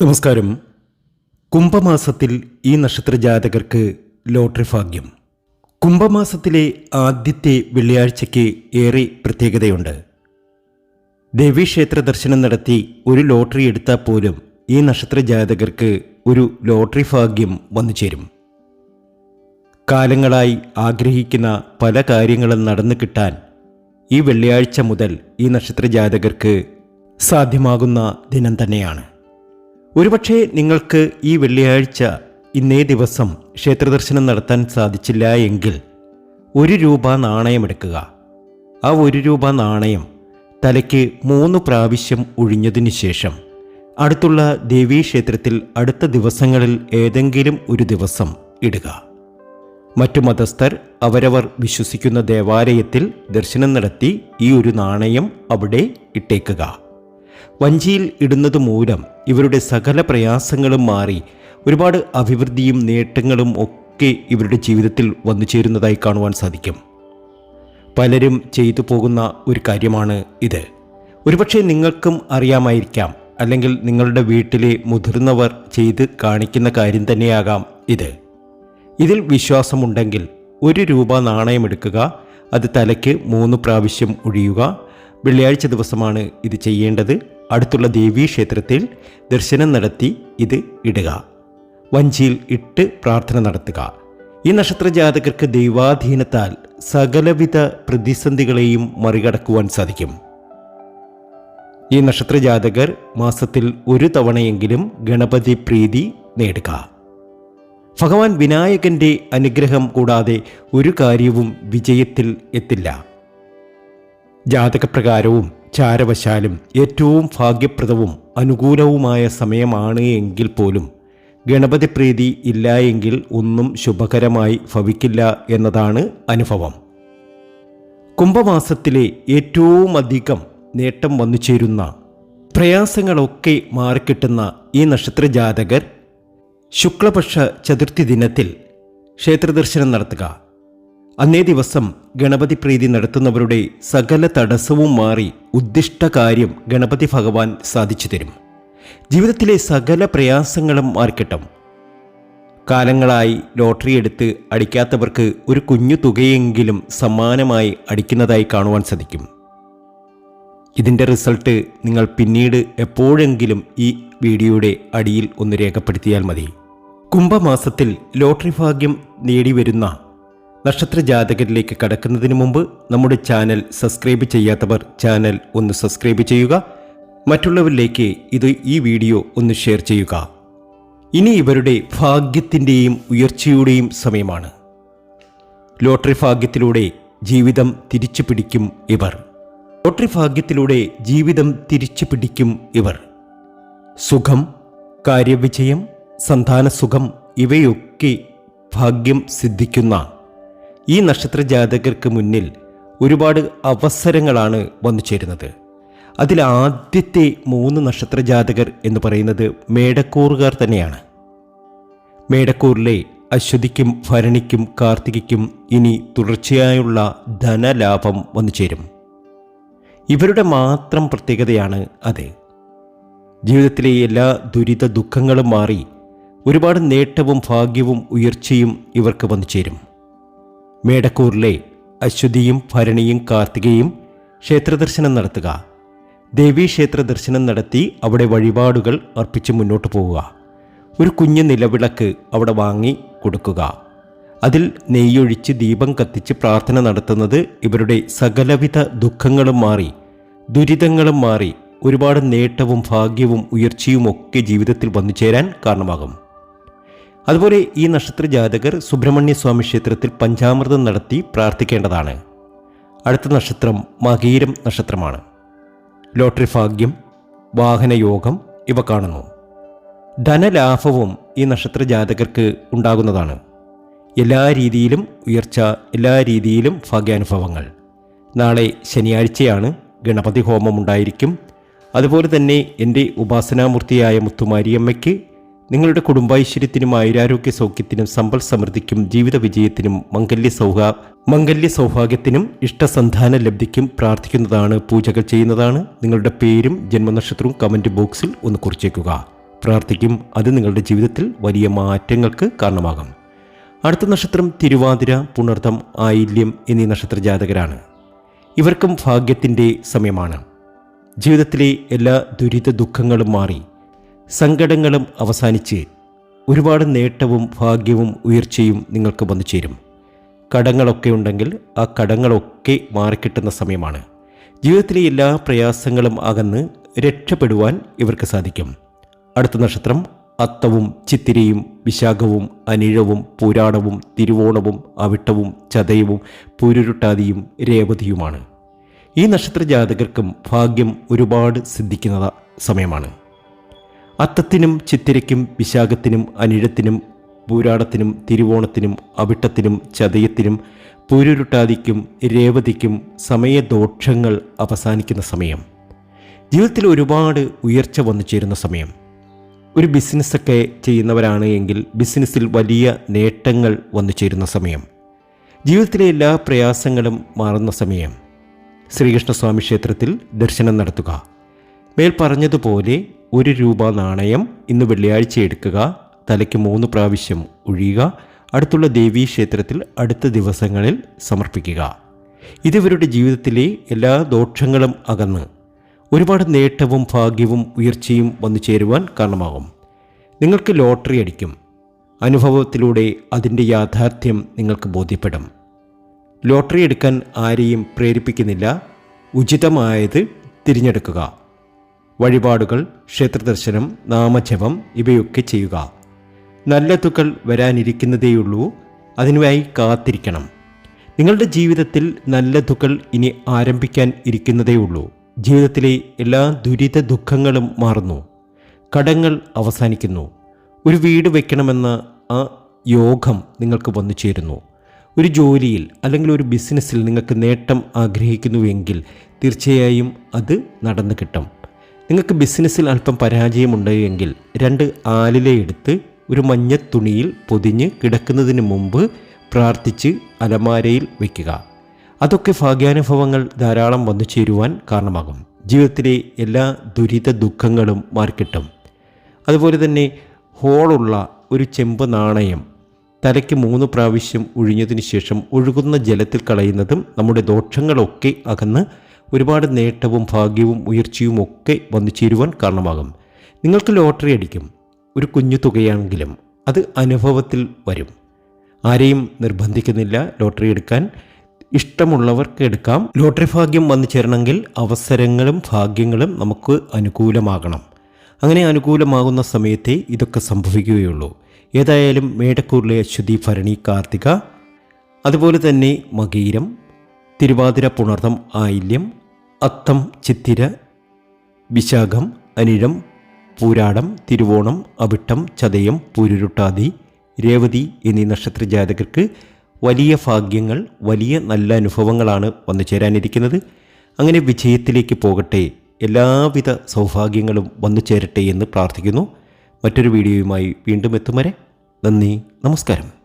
നമസ്കാരം. കുംഭമാസത്തിൽ ഈ നക്ഷത്ര ജാതകർക്ക് ലോട്ടറി ഭാഗ്യം. കുംഭമാസത്തിലെ ആദ്യത്തെ വെള്ളിയാഴ്ചയ്ക്ക് ഏറെ പ്രത്യേകതയുണ്ട്. ദേവീക്ഷേത്ര ദർശനം നടത്തി ഒരു ലോട്ടറി എടുത്താൽ പോലും ഈ നക്ഷത്ര ജാതകർക്ക് ഒരു ലോട്ടറി ഭാഗ്യം വന്നു ചേരും. കാലങ്ങളായി ആഗ്രഹിക്കുന്ന പല കാര്യങ്ങളും നടന്നു കിട്ടാൻ ഈ വെള്ളിയാഴ്ച മുതൽ ഈ നക്ഷത്ര ജാതകർക്ക് സാധ്യമാകുന്ന ദിനം തന്നെയാണ്. ഒരുപക്ഷെ നിങ്ങൾക്ക് ഈ വെള്ളിയാഴ്ച ഇന്നേ ദിവസം ക്ഷേത്രദർശനം നടത്താൻ സാധിച്ചില്ല എങ്കിൽ ഒരു രൂപ നാണയമെടുക്കുക. ആ ഒരു രൂപ നാണയം തലയ്ക്ക് മൂന്ന് പ്രാവശ്യം ഒഴിഞ്ഞതിനു ശേഷം അടുത്തുള്ള ദേവീക്ഷേത്രത്തിൽ അടുത്ത ദിവസങ്ങളിൽ ഏതെങ്കിലും ഒരു ദിവസം ഇടുക. മറ്റു മതസ്ഥർ അവരവർ വിശ്വസിക്കുന്ന ദേവാലയത്തിൽ ദർശനം നടത്തി ഈ ഒരു നാണയം അവിടെ ഇട്ടേക്കുക. വഞ്ചിയിൽ ഇടുന്നത് മൂലം ഇവരുടെ സകല പ്രയാസങ്ങളും മാറി ഒരുപാട് അഭിവൃദ്ധിയും നേട്ടങ്ങളും ഒക്കെ ഇവരുടെ ജീവിതത്തിൽ വന്നു ചേരുന്നതായി കാണുവാൻ സാധിക്കും. പലരും ചെയ്തു പോകുന്ന ഒരു കാര്യമാണ് ഇത്. ഒരുപക്ഷെ നിങ്ങൾക്കും അറിയാമായിരിക്കാം അല്ലെങ്കിൽ നിങ്ങളുടെ വീട്ടിലെ മുതിർന്നവർ ചെയ്ത് കാണിക്കുന്ന കാര്യം തന്നെയാകാം ഇത്. ഇതിൽ വിശ്വാസമുണ്ടെങ്കിൽ ഒരു രൂപ നാണയമെടുക്കുക അത് തലയ്ക്ക് മൂന്ന് പ്രാവശ്യം ഒഴിയുക വെള്ളിയാഴ്ച ദിവസമാണ് ഇത് ചെയ്യേണ്ടത്. അടുത്തുള്ള ദേവീക്ഷേത്രത്തിൽ ദർശനം നടത്തി ഇത് ഇടുക. വഞ്ചിയിൽ ഇട്ട് പ്രാർത്ഥന നടത്തുക. ഈ നക്ഷത്ര ജാതകർക്ക് ദൈവാധീനത്താൽ സകലവിധ പ്രതിസന്ധികളെയും മറികടക്കുവാൻ സാധിക്കും. ഈ നക്ഷത്ര ജാതകർ മാസത്തിൽ ഒരു തവണയെങ്കിലും ഗണപതി പ്രീതി നേടുക. ഭഗവാൻ വിനായകന്റെ അനുഗ്രഹം കൂടാതെ ഒരു കാര്യവും വിജയത്തിൽ എത്തില്ല. ജാതകപ്രകാരവും ചാരവശാലും ഏറ്റവും ഭാഗ്യപ്രദവും അനുകൂലവുമായ സമയമാണ് എങ്കിൽ പോലും ഗണപതി പ്രീതി ഇല്ല എങ്കിൽ ഒന്നും ശുഭകരമായി ഭവിക്കില്ല എന്നതാണ് അനുഭവം. കുംഭമാസത്തിലെ ഏറ്റവും അധികം നേട്ടം വന്നു ചേരുന്ന പ്രയാസങ്ങളൊക്കെ മാറിക്കിട്ടുന്ന ഈ നക്ഷത്ര ജാതകർ ശുക്ലപക്ഷ ചതുർത്ഥി ദിനത്തിൽ ക്ഷേത്രദർശനം നടത്തുക. അന്നേ ദിവസം ഗണപതി പ്രീതി നടത്തുന്നവരുടെ സകല തടസ്സവും മാറി ഉദ്ദിഷ്ട കാര്യം ഗണപതി ഭഗവാൻ സാധിച്ചു തരും. ജീവിതത്തിലെ സകല പ്രയാസങ്ങളും മാർക്കിട്ടും കാലങ്ങളായി ലോട്ടറി എടുത്ത് അടിക്കാത്തവർക്ക് ഒരു കുഞ്ഞു തുകയെങ്കിലും സമ്മാനമായി അടിക്കുന്നതായി കാണുവാൻ സാധിക്കും. ഇതിന്റെ റിസൾട്ട് നിങ്ങൾ പിന്നീട് എപ്പോഴെങ്കിലും ഈ വീഡിയോയുടെ അടിയിൽ ഒന്ന് രേഖപ്പെടുത്തിയാൽ മതി. കുംഭമാസത്തിൽ ലോട്ടറി ഭാഗ്യം നേടിവരുന്ന നക്ഷത്ര ജാതകരിലേക്ക് കടക്കുന്നതിന് മുമ്പ് നമ്മുടെ ചാനൽ സബ്സ്ക്രൈബ് ചെയ്യാത്തവർ ചാനൽ ഒന്ന് സബ്സ്ക്രൈബ് ചെയ്യുക. മറ്റുള്ളവരിലേക്ക് ഇത് ഈ വീഡിയോ ഒന്ന് ഷെയർ ചെയ്യുക. ഇനി ഇവരുടെ ഭാഗ്യത്തിന്റെയും ഉയർച്ചയുടെയും സമയമാണ്. ലോട്ടറി ഭാഗ്യത്തിലൂടെ ജീവിതം തിരിച്ചു പിടിക്കും ഇവർ. ലോട്ടറി ഭാഗ്യത്തിലൂടെ ജീവിതം തിരിച്ചു പിടിക്കും ഇവർ. സുഖം കാര്യവിജയം സന്താന സുഖം ഇവയൊക്കെ ഭാഗ്യം സിദ്ധിക്കുന്ന ഈ നക്ഷത്ര ജാതകർക്ക് മുന്നിൽ ഒരുപാട് അവസരങ്ങളാണ് വന്നു ചേരുന്നത്. അതിൽ ആദ്യത്തെ മൂന്ന് നക്ഷത്ര ജാതകർ എന്ന് പറയുന്നത് മേടക്കൂറുകാർ തന്നെയാണ്. മേടക്കൂറിലെ അശ്വതിക്കും ഭരണിക്കും കാർത്തികയ്ക്കും ഇനി തുടർച്ചയായുള്ള ധനലാഭം വന്നു ചേരും. ഇവരുടെ മാത്രം പ്രത്യേകതയാണ് അത്. ജീവിതത്തിലെ എല്ലാ ദുരിത ദുഃഖങ്ങളും മാറി ഒരുപാട് നേട്ടവും ഭാഗ്യവും ഉയർച്ചയും ഇവർക്ക് വന്നു ചേരും. മേടക്കൂറിലെ അശ്വതിയും ഭരണിയും കാർത്തികയും ക്ഷേത്രദർശനം നടത്തുക. ദേവീക്ഷേത്ര ദർശനം നടത്തി അവിടെ വഴിപാടുകൾ അർപ്പിച്ച് മുന്നോട്ട് പോവുക. ഒരു കുഞ്ഞു നിലവിളക്ക് അവിടെ വാങ്ങി കൊടുക്കുക. അതിൽ നെയ്യൊഴിച്ച് ദീപം കത്തിച്ച് പ്രാർത്ഥന നടത്തുന്നത് ഇവരുടെ സകലവിധ ദുഃഖങ്ങളും മാറി ദുരിതങ്ങളും മാറി ഒരുപാട് നേട്ടവും ഭാഗ്യവും ഉയർച്ചയും ഒക്കെ ജീവിതത്തിൽ വന്നു ചേരാൻ കാരണമാകും. അതുപോലെ ഈ നക്ഷത്ര ജാതകർ സുബ്രഹ്മണ്യ സ്വാമി ക്ഷേത്രത്തിൽ പഞ്ചാമൃതം നടത്തി പ്രാർത്ഥിക്കേണ്ടതാണ്. അടുത്ത നക്ഷത്രം മകീരം നക്ഷത്രമാണ്. ലോട്ടറി ഭാഗ്യം വാഹനയോഗം ഇവ കാണുന്നു. ധനലാഭവും ഈ നക്ഷത്ര ജാതകർക്ക് ഉണ്ടാകുന്നതാണ്. എല്ലാ രീതിയിലും ഉയർച്ച എല്ലാ രീതിയിലും ഭാഗ്യാനുഭവങ്ങൾ. നാളെ ശനിയാഴ്ചയാണ് ഗണപതി ഹോമം ഉണ്ടായിരിക്കും. അതുപോലെ തന്നെ എന്റെ ഉപാസനാമൂർത്തിയായ മുത്തുമാരിയമ്മയ്ക്ക് നിങ്ങളുടെ കുടുംബൈശ്വര്യത്തിനും ആയുരാരോഗ്യ സൗഖ്യത്തിനും സമ്പൽ സമൃദ്ധിക്കും ജീവിത വിജയത്തിനും മംഗല്യ സൗഹാ മംഗല്യ സൗഭാഗ്യത്തിനും ഇഷ്ടസന്ധാന ലബ്ധിക്കും പ്രാർത്ഥിക്കുന്നതാണ് പൂജകൾ ചെയ്യുന്നതാണ്. നിങ്ങളുടെ പേരും ജന്മനക്ഷത്രവും കമന്റ് ബോക്സിൽ ഒന്ന് കുറിച്ചേക്കുക. പ്രാർത്ഥിക്കും അത് നിങ്ങളുടെ ജീവിതത്തിൽ വലിയ മാറ്റങ്ങൾക്ക് കാരണമാകും. അടുത്ത നക്ഷത്രം തിരുവാതിര പുണർത്തം ആയില്യം എന്നീ നക്ഷത്ര ജാതകരാണ്. ഇവർക്കും ഭാഗ്യത്തിന്റെ സമയമാണ്. ജീവിതത്തിലെ എല്ലാ ദുരിത ദുഃഖങ്ങളും മാറി. സങ്കടങ്ങളും അവസാനിച്ച് ഒരുപാട് നേട്ടവും ഭാഗ്യവും ഉയർച്ചയും നിങ്ങൾക്ക് വന്നു ചേരും. കടങ്ങളൊക്കെ ഉണ്ടെങ്കിൽ ആ കടങ്ങളൊക്കെ മാറിക്കിട്ടുന്ന സമയമാണ്. ജീവിതത്തിലെ എല്ലാ പ്രയാസങ്ങളും അകന്ന് രക്ഷപ്പെടുവാൻ ഇവർക്ക് സാധിക്കും. അടുത്ത നക്ഷത്രം അത്തവും ചിത്തിരയും വിശാഖവും അനിഴവും പുരാണവും തിരുവോണവും അവിട്ടവും ചതയവും പുരുരുട്ടാതിയും രേവതിയുമാണ്. ഈ നക്ഷത്ര ജാതകർക്കും ഭാഗ്യം ഒരുപാട് സിദ്ധിക്കുന്ന സമയമാണ്. അത്തത്തിനും ചിത്തിരയ്ക്കും വിശാഖത്തിനും അനിഴത്തിനും പൂരാടത്തിനും തിരുവോണത്തിനും അവിട്ടത്തിനും ചതയത്തിനും പൂരുരുട്ടാതിക്കും രേവതിക്കും സമയദോക്ഷങ്ങൾ അവസാനിക്കുന്ന സമയം. ജീവിതത്തിൽ ഒരുപാട് ഉയർച്ച വന്നു ചേരുന്ന സമയം. ഒരു ബിസിനസ്സൊക്കെ ചെയ്യുന്നവരാണ് എങ്കിൽ ബിസിനസ്സിൽ വലിയ നേട്ടങ്ങൾ വന്നു ചേരുന്ന സമയം. ജീവിതത്തിലെ എല്ലാ പ്രയാസങ്ങളും മാറുന്ന സമയം. ശ്രീകൃഷ്ണസ്വാമി ക്ഷേത്രത്തിൽ ദർശനം നടത്തുക. മേൽ പറഞ്ഞതുപോലെ ഒരു രൂപ നാണയം ഇന്ന് വെള്ളിയാഴ്ച എടുക്കുക. തലയ്ക്ക് മൂന്ന് പ്രാവശ്യം ഒഴിയുക. അടുത്തുള്ള ദേവീ ക്ഷേത്രത്തിൽ അടുത്ത ദിവസങ്ങളിൽ സമർപ്പിക്കുക. ഇതിവരുടെ ജീവിതത്തിലെ എല്ലാ ദോഷങ്ങളും അകന്ന് ഒരുപാട് നേട്ടവും ഭാഗ്യവും ഉയർച്ചയും വന്നു ചേരുവാൻ കാരണമാകും. നിങ്ങൾക്ക് ലോട്ടറി അടിക്കും. അനുഭവത്തിലൂടെ അതിന്റെ യാഥാർത്ഥ്യം നിങ്ങൾക്ക് ബോധ്യപ്പെടും. ലോട്ടറി എടുക്കാൻ ആരെയും പ്രേരിപ്പിക്കുന്നില്ല. ഉചിതമായത് തിരഞ്ഞെടുക്കുക. വഴിപാടുകൾ ക്ഷേത്രദർശനം നാമജപം ഇവയൊക്കെ ചെയ്യുക. നല്ല തുകൾ വരാനിരിക്കുന്നതേയുള്ളൂ. അതിനുമായി കാത്തിരിക്കണം. നിങ്ങളുടെ ജീവിതത്തിൽ നല്ല തുകൾ ഇനി ആരംഭിക്കാൻ ഇരിക്കുന്നതേയുള്ളൂ. ജീവിതത്തിലെ എല്ലാ ദുരിത ദുഃഖങ്ങളും മാറുന്നു. കടങ്ങൾ അവസാനിക്കുന്നു. ഒരു വീട് വയ്ക്കണമെന്ന ആ യോഗം നിങ്ങൾക്ക് വന്നു ചേരുന്നു. ഒരു ജോലിയിൽ അല്ലെങ്കിൽ ഒരു ബിസിനസ്സിൽ നിങ്ങൾക്ക് നേട്ടം ആഗ്രഹിക്കുന്നുവെങ്കിൽ തീർച്ചയായും അത് നടന്നു കിട്ടും. നിങ്ങൾക്ക് ബിസിനസ്സിൽ അല്പം പരാജയമുണ്ട് എങ്കിൽ രണ്ട് ആലിലെ എടുത്ത് ഒരു മഞ്ഞ തുണിയിൽ പൊതിഞ്ഞ് കിടക്കുന്നതിന് മുമ്പ് പ്രാർത്ഥിച്ച് അലമാരയിൽ വയ്ക്കുക അതൊക്കെ ഭാഗ്യാനുഭവങ്ങൾ ധാരാളം വന്നു ചേരുവാൻ കാരണമാകും. ജീവിതത്തിലെ എല്ലാ ദുരിത ദുഃഖങ്ങളും മാർക്കിട്ടും അതുപോലെ തന്നെ ഹോളുള്ള ഒരു ചെമ്പ് നാണയം തലയ്ക്ക് മൂന്ന് പ്രാവശ്യം ഒഴിഞ്ഞതിന് ശേഷം ഒഴുകുന്ന ജലത്തിൽ കളയുന്നതും നമ്മുടെ ദോഷങ്ങളൊക്കെ അകന്ന് ഒരുപാട് നേട്ടവും ഭാഗ്യവും ഉയർച്ചയും ഒക്കെ വന്നു ചേരുവാൻ കാരണമാകും. നിങ്ങൾക്ക് ലോട്ടറി അടിക്കും. ഒരു കുഞ്ഞു തുകയാണെങ്കിലും അത് അനുഭവത്തിൽ വരും. ആരെയും നിർബന്ധിക്കുന്നില്ല ലോട്ടറി എടുക്കാൻ. ഇഷ്ടമുള്ളവർക്ക് എടുക്കാം. ലോട്ടറി ഭാഗ്യം വന്നു ചേരണമെങ്കിൽ അവസരങ്ങളും ഭാഗ്യങ്ങളും നമുക്ക് അനുകൂലമാകണം. അങ്ങനെ അനുകൂലമാകുന്ന സമയത്തെ ഇതൊക്കെ സംഭവിക്കുകയുള്ളൂ. ഏതായാലും മേടക്കൂറിലെ അശ്വതി ഭരണി കാർത്തിക അതുപോലെ തന്നെ മകീരം തിരുവാതിര പുണർതം ആയില്യം അത്തം ചിത്തിര വിശാഖം അനിഴം പൂരാടം തിരുവോണം അവിട്ടം ചതയം പൂരുരുട്ടാതി രേവതി എന്നീ നക്ഷത്ര ജാതകർക്ക് വലിയ ഭാഗ്യങ്ങൾ വലിയ നല്ല അനുഭവങ്ങളാണ് വന്നു ചേരാനിരിക്കുന്നത്. അങ്ങനെ വിജയത്തിലേക്ക് പോകട്ടെ എല്ലാവിധ സൗഭാഗ്യങ്ങളും വന്നു ചേരട്ടെ എന്ന് പ്രാർത്ഥിക്കുന്നു. മറ്റൊരു വീഡിയോയുമായി വീണ്ടും എത്തും വരെ നന്ദി നമസ്കാരം.